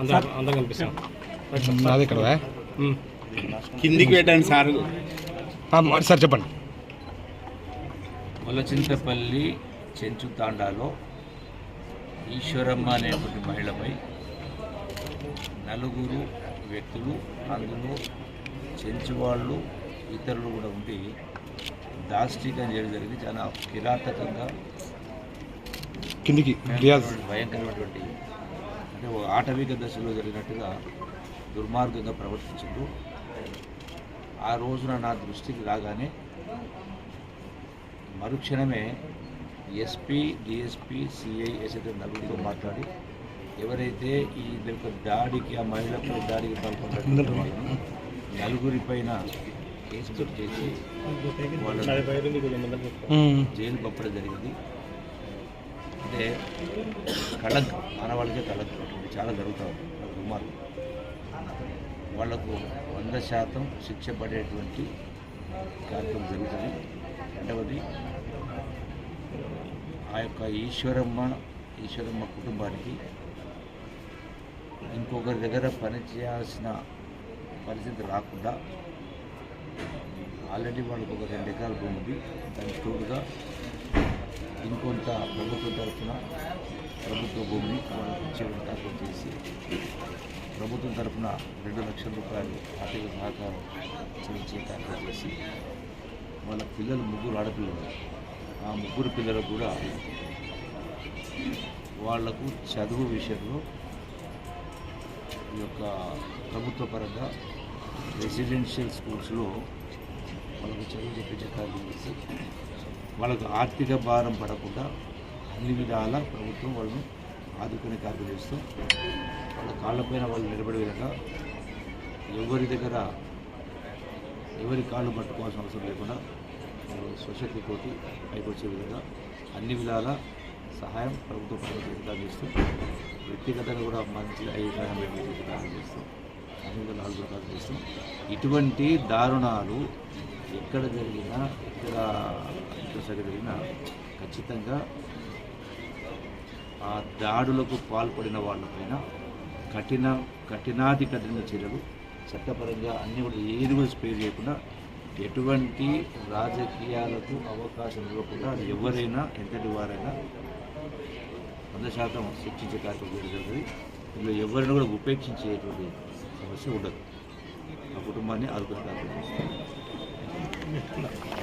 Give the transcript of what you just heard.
అందరం కనిపిస్తాం నాది ఇక్కడ కిందికి పెట్టండి సార్. సార్ చెప్పండి. మొలచింతపల్లి చెంచు తాండాలో ఈశ్వరమ్మ అనేటువంటి మహిళపై నలుగురు వ్యక్తులు అందులో చెంచు వాళ్ళు ఇతరులు కూడా ఉండి దాష్టికం చేయడం జరిగింది. చాలా కిరాతకంగా కిందికి రియాజ్. భయంకరమైనటువంటి అంటే ఆటవిక దశలో జరిగినట్టుగా దుర్మార్గంగా ప్రవర్తించారు ఆ రోజున నా దృష్టికి రాగానే మరుక్షణమే ఎస్పీ డిఎస్పీ సిఐ ఎస్ఐ నలుగురితో మాట్లాడి ఎవరైతే ఈ యొక్క దాడికి ఆ మహిళపై దాడికి పాల్పడిన వాళ్ళను నలుగురిపైన కేసు చేసి జైలు పంపడం జరిగింది. అంటే కళంకం ఆనవాళ్ళకే కళంకం చాలా జరుగుతూ ఉంది. అది వాళ్ళకు వంద శాతం శిక్ష పడేటువంటి కార్యక్రమం జరుగుతుంది. రెండవది ఆ యొక్క ఈశ్వరమ్మ ఈశ్వరమ్మ కుటుంబానికి ఇంకొకరి దగ్గర పనిచేయాల్సిన పరిస్థితి రాకుండా ఆల్రెడీ వాళ్ళకు ఒక రెండు ఎకరాల భూమి ఉంది. దానికి తోడుగా ఇంకొంత ప్రభుత్వం తరఫున ప్రభుత్వ భూమిని వాళ్ళకి ఇచ్చే కార్యక్రమం చేసి ప్రభుత్వం తరఫున రెండు లక్షల రూపాయలు ఆర్థిక సహకారం చెల్లించే కార్యక్రమం చేసి వాళ్ళ పిల్లలు ముగ్గురు ఆడపిల్లలు. ఆ ముగ్గురు పిల్లలకు కూడా వాళ్ళకు చదువు విషయంలో ఈ యొక్క ప్రభుత్వ పరంగా రెసిడెన్షియల్ స్కూల్స్లో వాళ్ళకు చదువు చెప్పించే కార్యక్రమం చేసి వాళ్ళకు ఆర్థిక భారం పడకుండా అన్ని విధాల ప్రభుత్వం వాళ్ళను ఆదుకునే కార్యక్రమం చేస్తూ వాళ్ళ కాళ్ళపైన వాళ్ళు నిలబడే విధంగా ఎవరి దగ్గర ఎవరి కాళ్ళు పట్టుకోవాల్సిన అవసరం లేకుండా వాళ్ళు స్వశక్తితోటి పైకి వచ్చే విధంగా అన్ని విధాల సహాయం ప్రభుత్వ పరంగా చేస్తూ వ్యక్తిగతంగా కూడా మంచి ఐదు సహాయం చేస్తూ అన్ని విధాలు నాలుగు రకాలు చేస్తూ ఇటువంటి దారుణాలు ఎక్కడ జరిగినా ఇక్కడ ఎక్కడ జరిగినా ఖచ్చితంగా ఆ దాడులకు పాల్పడిన వాళ్ళపైన కఠిన కఠినాతి కఠిన చర్యలు చట్టపరంగా అన్ని కూడా ఏది కూడా స్పేర్ చేయకుండా ఎటువంటి రాజకీయాలకు అవకాశం ఇవ్వకుండా ఎవరైనా ఎంతటి వారైనా వంద శాతం శిక్షించే కార్యక్రమం జరుగుతుంది ఇందులో ఎవరిని కూడా ఉపేక్షించేటువంటి సమస్య ఉండదు. ఆ కుటుంబాన్ని ఆదుకునే కార్యక్రమం